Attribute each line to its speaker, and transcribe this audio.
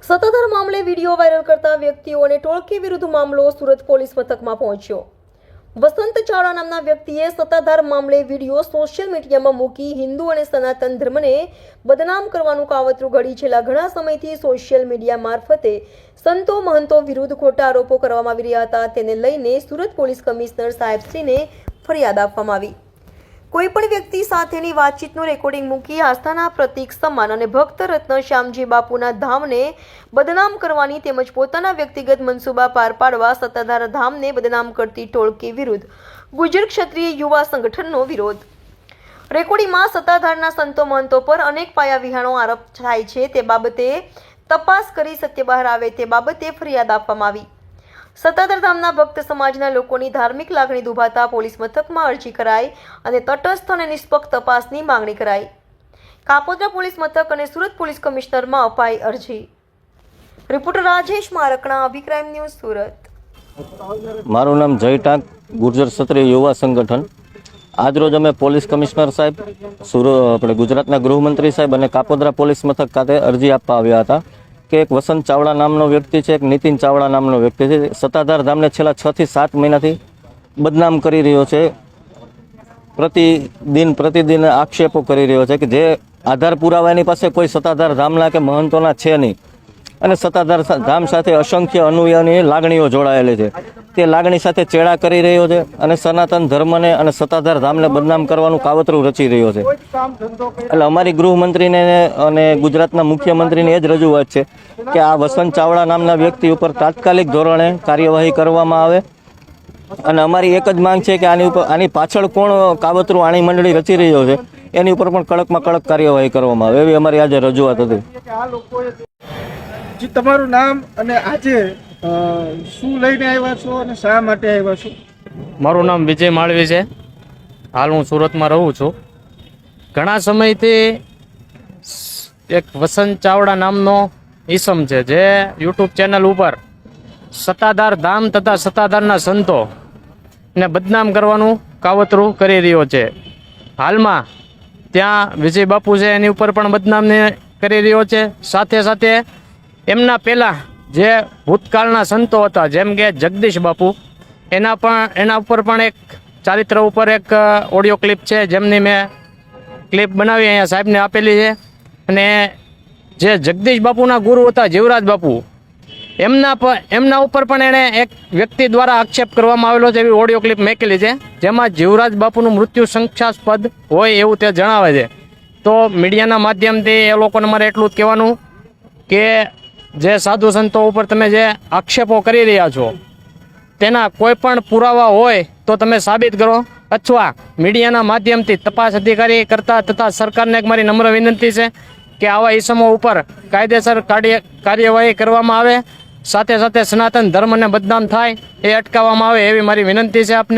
Speaker 1: નમસ્કાર
Speaker 2: મામલે video viral કરતા વ્યક્તિઓને ટોળકી વિરુદ્ધ મામલો સુરત પોલીસ મથકમાં પહોંચ્યો. વસંત ચાવડા નામના વ્યક્તિએ સત્તાધાર મામલે વીડિયો સોશિયલ મીડિયામાં મૂકી હિન્દુ અને સનાતન ધર્મને બદનામ કરવાનું કાવતરું ઘડી છેલ્લા ઘણા સમયથી સોશિયલ મીડિયા મારફતે સંતો મહંતો વિરુદ્ધ ખોટા આરોપો કરવામાં આવી રહ્યા હતા. તેને લઈને સુરત પોલીસ કમિશનર સાહેબશ્રીને ફરિયાદ આપવામાં આવી. કોઈ પણ વ્યક્તિ સાથેની વાતચીતનું રેકોર્ડિંગ મૂકી આસ્થાના પ્રતીક સમાન અને ભક્ત રત્ન શ્યામજી બાપુના ધામને બદનામ કરવાની તેમજ પોતાના વ્યક્તિગત મનસૂબા પાર પાડવા સત્તાધાર ધામને બદનામ કરતી ટોળકી વિરુદ્ધ ગુજર ક્ષત્રિય યુવા સંગઠનનો વિરોધ. રેકોર્ડિંગમાં સત્તાધારના સંતો મહંતો પર અનેક પાયા વિહાણો આરોપ થાય છે. તે બાબતે તપાસ કરી સત્ય બહાર આવે તે બાબતે ફરિયાદ આપવામાં આવી. સત્તાધાર ધામના ભક્ત સમાજના લોકોની ધાર્મિક લાગણી દુભાતા પોલીસ મથકમાં અરજી કરાઈ અને તટસ્થ અને નિષ્પક્ષ તપાસની માંગણી કરાઈ. કાપોદ્રા પોલીસ મથક અને સુરત પોલીસ કમિશનરમાં અપાઈ અરજી. Reporter Rajesh Marakana Abhi Crime news, Surat.
Speaker 3: મારું નામ જય ટાંક, ગુર્જર ક્ષત્રિય યુવા સંગઠન. આજરોજ અમે પોલીસ કમિશનર સાહેબ, સુર આપણે ગુજરાતના ગૃહમંત્રી સાહેબ અને કાપોદ્રા પોલીસ મથક ખાતે અરજી આપવા આવ્યા હતા. કે એક વસંત ચાવડા નામનો વ્યક્તિ છે, એક નીતિન ચાવડા નામનો વ્યક્તિ છે. સત્તાધાર ધામને છેલ્લા છ થી સાત મહિનાથી બદનામ કરી રહ્યો છે. પ્રતિદિન પ્રતિદિન આક્ષેપો કરી રહ્યો છે કે જે આધાર પુરાવા એની પાસે કોઈ સત્તાધાર ધામના કે મહંતોના છે નહીં. અને સત્તાધાર ધામ સાથે અસંખ્ય અનુયાની લાગણીઓ જોડાયેલી છે. તે લાગણી સાથે ચેડા કરી રહ્યો છે અને સનાતન ધર્મને અને સત્તાધાર ધામને બદનામ કરવાનું કાવતરું રચી રહ્યો છે. એટલે અમારી ગૃહમંત્રીને અને ગુજરાતના મુખ્યમંત્રીને એ જ રજૂઆત છે કે આ વસંત ચાવડા નામના વ્યક્તિ ઉપર તાત્કાલિક ધોરણે કાર્યવાહી કરવામાં આવે. અને અમારી એક જ માંગ છે કે આની ઉપર આની પાછળ કોણ કાવતરું આણી મંડળી રચી રહ્યો છે, એની ઉપર પણ કડકમાં કડક કાર્યવાહી કરવામાં આવે. એવી અમારી આજે રજૂઆત હતી.
Speaker 4: તમારું નામ અને આજે શું લઈને આવ્યા છો અને શા માટે આવ્યા છો?
Speaker 5: મારું નામ વિજય માળવી છે. હાલ હું સુરતમાં રહું છું. ઘણા સમયથી એક વસંત ચાવડા નામનો ઈસમ છે, જે યુટ્યુબ ચેનલ ઉપર સત્તાધાર ધામ તથા સત્તાધારના સંતો ને બદનામ કરવાનું કાવતરું કરી રહ્યો છે. હાલમાં ત્યાં વિજય બાપુ છે, એની ઉપર પણ બદનામને કરી રહ્યો છે. સાથે સાથે એમના પહેલાં જે ભૂતકાળના સંતો હતા, જેમ કે જગદીશ બાપુ, એના પણ, એના ઉપર પણ એક ચારિત્ર ઉપર એક ઓડિયો ક્લિપ છે, જેમની મેં ક્લિપ બનાવી અહીંયા સાહેબને આપેલી છે. અને જે જગદીશ બાપુના ગુરુ હતા, જીવરાજ બાપુ, એમના પર એમના ઉપર પણ એણે એક વ્યક્તિ દ્વારા આક્ષેપ કરવામાં આવેલો છે, એવી ઓડિયો ક્લિપ મેકેલી છે, જેમાં જીવરાજ બાપુનું મૃત્યુ શંકાસ્પદ હોય એવું તે જણાવે છે. તો મીડિયાના માધ્યમથી એ લોકોને મારે એટલું જ કહેવાનું કે જે સાધુ સંતો ઉપર તમે જે આક્ષેપો કરી રહ્યા છો, તેના કોઈ પણ પુરાવા હોય તો તમે સાબિત કરો અથવા મીડિયાના માધ્યમથી તપાસ અધિકારી કરતા તથા સરકારને એક મારી નમ્ર વિનંતી છે કે આવા ઇસમો ઉપર કાયદેસર કાર્ય, કાર્યવાહી કરવામાં આવે, સાથે સાથે સનાતન ધર્મને બદનામ થાય એ અટકાવવામાં આવે એવી મારી વિનંતી છે આપને.